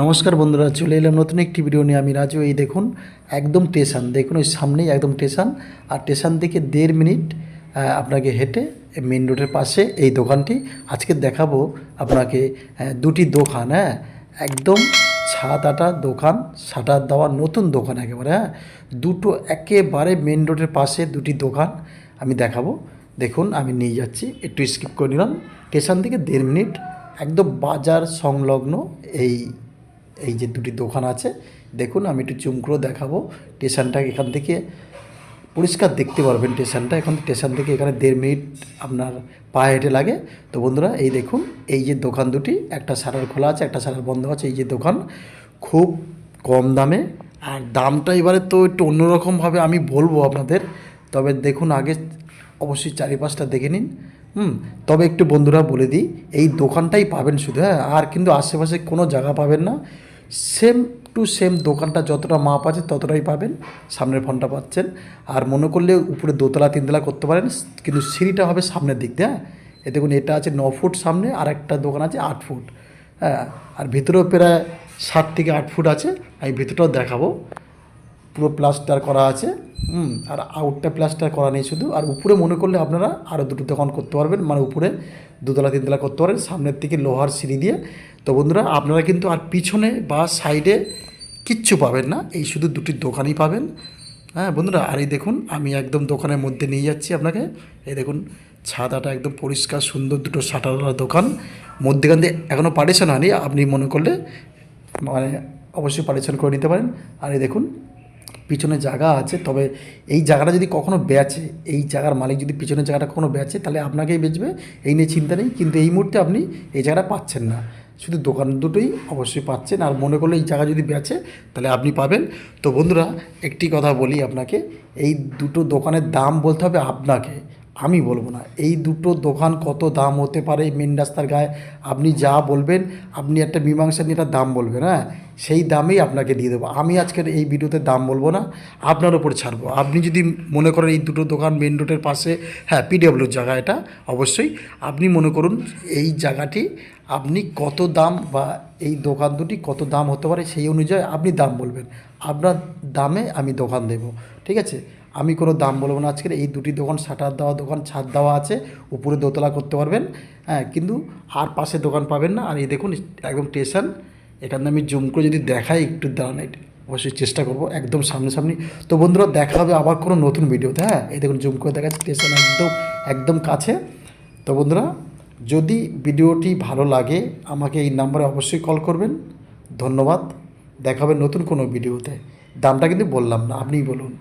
নমস্কার বন্ধুরা, চলে এলাম নতুন একটি ভিডিও নিয়ে। আমি রাজু, এই দেখুন, একদম স্টেশন দেখুন ওই সামনেই একদম স্টেশন আর স্টেশন থেকে দেড় মিনিট আপনাকে হেঁটে মেন রোডের পাশে এই দোকানটি। আজকে দেখাবো আপনাকে দুটি দোকান হ্যাঁ? একদম ছাদ আটা দোকান সাটার দেওয়া নতুন দোকান একেবারে হ্যাঁ? দুটো একেবারে মেন রোডের পাশে দুটি দোকান আমি দেখাবো। দেখুন, আমি নিয়ে যাচ্ছি, একটু স্কিপ করে নিলাম। স্টেশন থেকে দেড় মিনিট, একদম বাজার সংলগ্ন এই এই যে দুটি দোকান আছে, দেখুন, আমি একটু জুম করে দেখাবো। স্টেশনটা এখান থেকে পরিষ্কার দেখতে পারবেন স্টেশনটা। এখন স্টেশন থেকে এখানে দেড় মিনিট আপনার পায়ে হেঁটে লাগে। তো বন্ধুরা, এই দেখুন, এই যে দোকান দুটি, একটা সারার খোলা আছে, একটা সারার বন্ধ আছে, এই যে দোকান। খুব কম দামে। আর দামটা এবারে তো একটু অন্যরকমভাবে আমি বলব আপনাদের। তবে দেখুন, আগে অবশ্যই চারিপাশটা দেখে নিন। হুম, তবে একটু বন্ধুরা বলে দিই, এই দোকানটাই পাবেন শুধু হ্যাঁ আর কিন্তু আশেপাশে কোনো জায়গা পাবেন না। সেম টু সেম দোকানটা যতটা মাপ আছে ততটাই পাবেন, সামনের ফোনটা পাচ্ছেন। আর মনে করলে উপরে দোতলা, তিনতলা করতে পারেন, কিন্তু সিঁড়িটা হবে সামনের দিক দিয়ে হ্যাঁ। এ দেখুন, এটা আছে ন ফুট সামনে, আর একটা দোকান আছে আট ফুট হ্যাঁ। আর ভিতরেও প্রায় সাত থেকে আট ফুট আছে, আমি ভিতরটাও দেখাবো। পুরো প্লাস্টার করা আছে, হুম, আর আউটটা প্লাস্টার করা নেই শুধু, আর উপরে মনে করলে আপনারা আরও দুটো দোকান করতে পারবেন মানে উপরে দুতলা, তিনতলা করতে পারেন সামনের থেকে লোহার সিঁড়ি দিয়ে। তো বন্ধুরা, আপনারা কিন্তু আর পিছনে বা সাইডে কিচ্ছু পাবেন না, এই শুধু দুটি দোকানই পাবেন। হ্যাঁ বন্ধুরা, আর এই দেখুন, আমি একদম দোকানের মধ্যে নিয়ে যাচ্ছি আপনাকে। এই দেখুন ছাদাটা একদম পরিষ্কার, সুন্দর, দুটো শাটারওয়ালা দোকান। মধ্যেখান দিয়ে এখনও পার্টিশন হয়নি, আপনি মনে করলে মানে অবশ্যই পার্টিশন করে নিতে পারেন। আর এই দেখুন পিছনে জায়গা আছে, তবে এই জায়গাটা যদি কখনো বেচে, এই জায়গার মালিক যদি পিছনের জায়গাটা কখনো বেচে, তাহলে আপনাকেই বেচবে, এই নিয়ে চিন্তা নেই, কিন্তু এই মুহূর্তে আপনি এই জায়গাটা পাচ্ছেন না। শুধু দোকান দুটোই অবশ্যই পাচ্ছেন, আর মনে করলে এই জায়গা যদি বেচে, তাহলে আপনি পাবেন। তো বন্ধুরা, একটি কথা বলি আপনাকে, এই দুটো দোকানের দাম বলতে হবে আপনাকে, আমি বলব না, এই দুটো দোকান কত দাম হতে পারে মেন রাস্তার গায়ে, আপনি যা বলবেন, আপনি একটা মীমাংসা নিয়ে একটা দাম বলবেন হ্যাঁ? সেই দামেই আপনাকে দিয়ে দেবো। আমি আজকের এই ভিডিওতে দাম বলব না, আপনার ওপর ছাড়বো। আপনি যদি মনে করেন এই দুটো দোকান মেন রোডের পাশে হ্যাঁ পিডব্লিউর জায়গা এটা অবশ্যই, আপনি মনে করুন এই জায়গাটি আপনি কত দাম বা এই দোকান দুটি কত দাম হতে পারে সেই অনুযায়ী আপনি দাম বলবেন। আপনার দামে আমি দোকান দেব, ঠিক আছে? আমি কোনো দাম বলব না আজকের। এই দুটি দোকান শাটার দেওয়া দোকান, ছাদ দেওয়া আছে, উপরে দোতলা করতে পারবেন হ্যাঁ কিন্তু আর পাশে দোকান পাবেন না। আর এই দেখুন, একদম স্টেশন এখানে আমি জুম করে যদি দেখাই একটু দাঁড়ান অবশ্যই চেষ্টা করব একদম সামনাসামনি তো বন্ধুরা, দেখা হবে আবার কোনো নতুন ভিডিওতে হ্যাঁ? এই দেখুন জুম করে দেখাচ্ছি স্টেশন একদম একদম কাছে। তো বন্ধুরা, যদি ভিডিওটি ভালো লাগে, আমাকে এই নাম্বারে অবশ্যই কল করবেন। ধন্যবাদ। দেখা হবে নতুন কোনো ভিডিওতে। দামটা কিন্তু বললাম না, আপনিই বলুন।